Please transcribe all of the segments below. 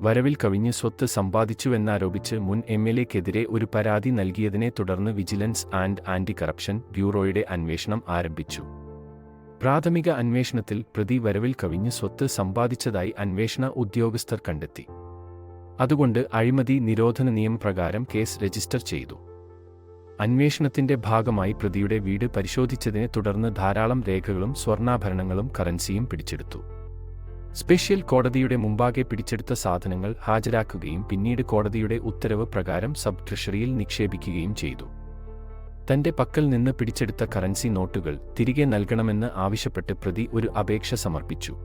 വരവിൽ കവിഞ്ഞ് സ്വത്ത് സമ്പാദിച്ചുവെന്നാരോപിച്ച് മുൻ എം എൽ എക്കെതിരെ ഒരു പരാതി നൽകിയതിനെ തുടർന്ന് വിജിലൻസ് ആൻഡ് ആന്റി കറപ്ഷൻ ബ്യൂറോയുടെ അന്വേഷണം ആരംഭിച്ചു. പ്രാഥമിക അന്വേഷണത്തിൽ പ്രതി വരവിൽ കവിഞ്ഞ് സ്വത്ത് സമ്പാദിച്ചതായി അന്വേഷണ ഉദ്യോഗസ്ഥർ കണ്ടെത്തി. അതുകൊണ്ട് അഴിമതി നിരോധന നിയമപ്രകാരം കേസ് രജിസ്റ്റർ ചെയ്തു. അന്വേഷണത്തിന്റെ ഭാഗമായി പ്രതിയുടെ വീട് പരിശോധിച്ചതിനെ തുടർന്ന് ധാരാളം രേഖകളും സ്വർണാഭരണങ്ങളും കറൻസിയും പിടിച്ചെടുത്തു. സ്പെഷ്യൽ കോടതിയുടെ മുമ്പാകെ പിടിച്ചെടുത്ത സാധനങ്ങൾ ഹാജരാക്കുകയും പിന്നീട് കോടതിയുടെ ഉത്തരവ് പ്രകാരം സബ് ട്രഷറിയിൽ നിക്ഷേപിക്കുകയും ചെയ്തു. തന്റെ പക്കൽ നിന്ന് പിടിച്ചെടുത്ത കറൻസി നോട്ടുകൾ തിരികെ നൽകണമെന്ന് ആവശ്യപ്പെട്ട് പ്രതി ഒരു അപേക്ഷ സമർപ്പിച്ചു.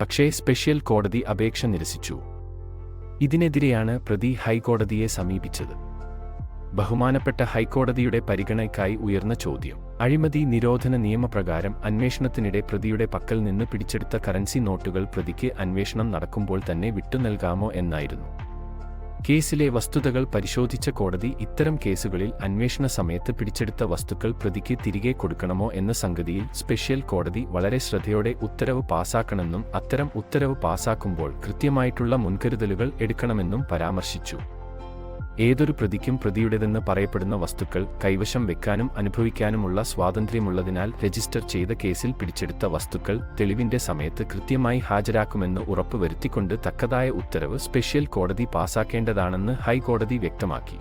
പക്ഷേ സ്പെഷ്യൽ കോടതി അപേക്ഷ നിരസിച്ചു. ഇതിനെതിരെയാണ് പ്രതി ഹൈക്കോടതിയെ സമീപിച്ചത്. ബഹുമാനപ്പെട്ട ഹൈക്കോടതിയുടെ പരിഗണനയ്ക്കായി ഉയർന്ന ചോദ്യം. അഴിമതി നിരോധന നിയമപ്രകാരം അന്വേഷണത്തിനിടെ പ്രതിയുടെ പക്കൽ നിന്ന് പിടിച്ചെടുത്ത കറൻസി നോട്ടുകൾ പ്രതിക്ക് അന്വേഷണം നടക്കുമ്പോൾ തന്നെ വിട്ടുനൽകാമോ എന്നായിരുന്നു. കേസിലെ വസ്തുതകൾ പരിശോധിച്ച കോടതി ഇത്തരം കേസുകളിൽ അന്വേഷണ സമയത്ത് പിടിച്ചെടുത്ത വസ്തുക്കൾ പ്രതിക്ക് തിരികെ കൊടുക്കണമോ എന്ന സംഗതിയിൽ സ്പെഷ്യൽ കോടതി വളരെ ശ്രദ്ധയോടെ ഉത്തരവ് പാസാക്കണമെന്നും അത്തരം ഉത്തരവ് പാസാക്കുമ്പോൾ കൃത്യമായിട്ടുള്ള മുൻകരുതലുകൾ എടുക്കണമെന്നും പരാമർശിച്ചു. ഏതൊരു പ്രതിക്കും പ്രതിയുടേതെന്ന് പറയപ്പെടുന്ന വസ്തുക്കൾ കൈവശം വെക്കാനും അനുഭവിക്കാനുമുള്ള സ്വാതന്ത്ര്യമുള്ളതിനാൽ രജിസ്റ്റർ ചെയ്ത കേസിൽ പിടിച്ചെടുത്ത വസ്തുക്കൾ തെളിവിന്റെ സമയത്ത് കൃത്യമായി ഹാജരാക്കുമെന്ന് ഉറപ്പുവരുത്തിക്കൊണ്ട് തക്കതായ ഉത്തരവ് സ്പെഷ്യൽ കോടതി പാസാക്കേണ്ടതാണെന്ന് ഹൈക്കോടതി വ്യക്തമാക്കി.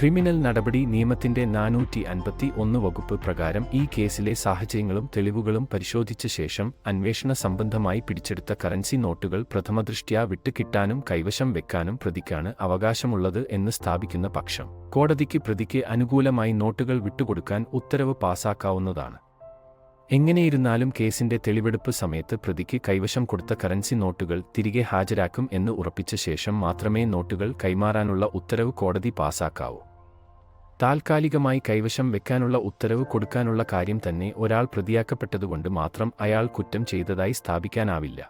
ക്രിമിനൽ നടപടി നിയമത്തിന്റെ നാനൂറ്റി അൻപത്തി ഒന്ന് വകുപ്പ് പ്രകാരം ഈ കേസിലെ സാഹചര്യങ്ങളും തെളിവുകളും പരിശോധിച്ച ശേഷം അന്വേഷണ സംബന്ധമായി പിടിച്ചെടുത്ത കറൻസി നോട്ടുകൾ പ്രഥമദൃഷ്ട്യാ വിട്ടുകിട്ടാനും കൈവശം വെക്കാനും പ്രതിക്കാണ് അവകാശമുള്ളത് എന്ന് സ്ഥാപിക്കുന്ന പക്ഷം. കോടതിക്ക് പ്രതിക്ക് അനുകൂലമായി നോട്ടുകൾ വിട്ടുകൊടുക്കാൻ ഉത്തരവ് പാസാക്കാവുന്നതാണ്. എങ്ങനെയിരുന്നാലും കേസിന്റെ തെളിവെടുപ്പ് സമയത്ത് പ്രതിക്ക് കൈവശം കൊടുത്ത കറൻസി നോട്ടുകൾ തിരികെ ഹാജരാക്കും എന്ന് ഉറപ്പിച്ച ശേഷം മാത്രമേ നോട്ടുകൾ കൈമാറാനുള്ള ഉത്തരവ് കോടതി പാസാക്കാവൂ. താൽക്കാലികമായി കൈവശം വെക്കാനുള്ള ഉത്തരവ് കൊടുക്കാനുള്ള കാര്യം തന്നെ ഒരാൾ പ്രതിയാക്കപ്പെട്ടതുകൊണ്ട് മാത്രം അയാൾ കുറ്റം ചെയ്തതായി സ്ഥാപിക്കാനാവില്ല.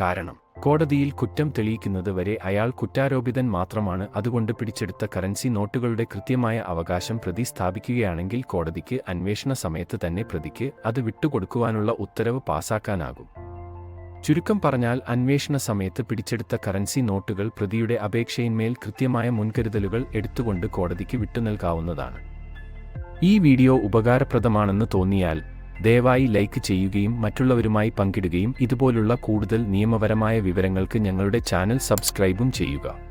കാരണം കോടതിയിൽ കുറ്റം തെളിയിക്കുന്നത് വരെ അയാൾ കുറ്റാരോപിതൻ മാത്രമാണ് അതുകൊണ്ട് പിടിച്ചെടുത്ത കറൻസി നോട്ടുകളുടെ കൃത്യമായ അവകാശം പ്രതി സ്ഥാപിക്കുകയാണെങ്കിൽ കോടതിക്ക് അന്വേഷണ സമയത്ത് തന്നെ പ്രതിക്ക് അത് വിട്ടുകൊടുക്കുവാനുള്ള ഉത്തരവ് പാസാക്കാനാകും. ചുരുക്കം പറഞ്ഞാൽ അന്വേഷണ സമയത്ത് പിടിച്ചെടുത്ത കറൻസി നോട്ടുകൾ പ്രതിയുടെ അപേക്ഷയിന്മേൽ കൃത്യമായ മുൻകരുതലുകൾ എടുത്തുകൊണ്ട് കോടതിക്ക് വിട്ടുനൽകാവുന്നതാണ്. ഈ വീഡിയോ ഉപകാരപ്രദമാണെന്ന് തോന്നിയാൽ ദയവായി ലൈക്ക് ചെയ്യുകയും മറ്റുള്ളവരുമായി പങ്കിടുകയും ഇതുപോലുള്ള കൂടുതൽ നിയമപരമായ വിവരങ്ങൾക്ക് ഞങ്ങളുടെ ചാനൽ സബ്സ്ക്രൈബും ചെയ്യുക.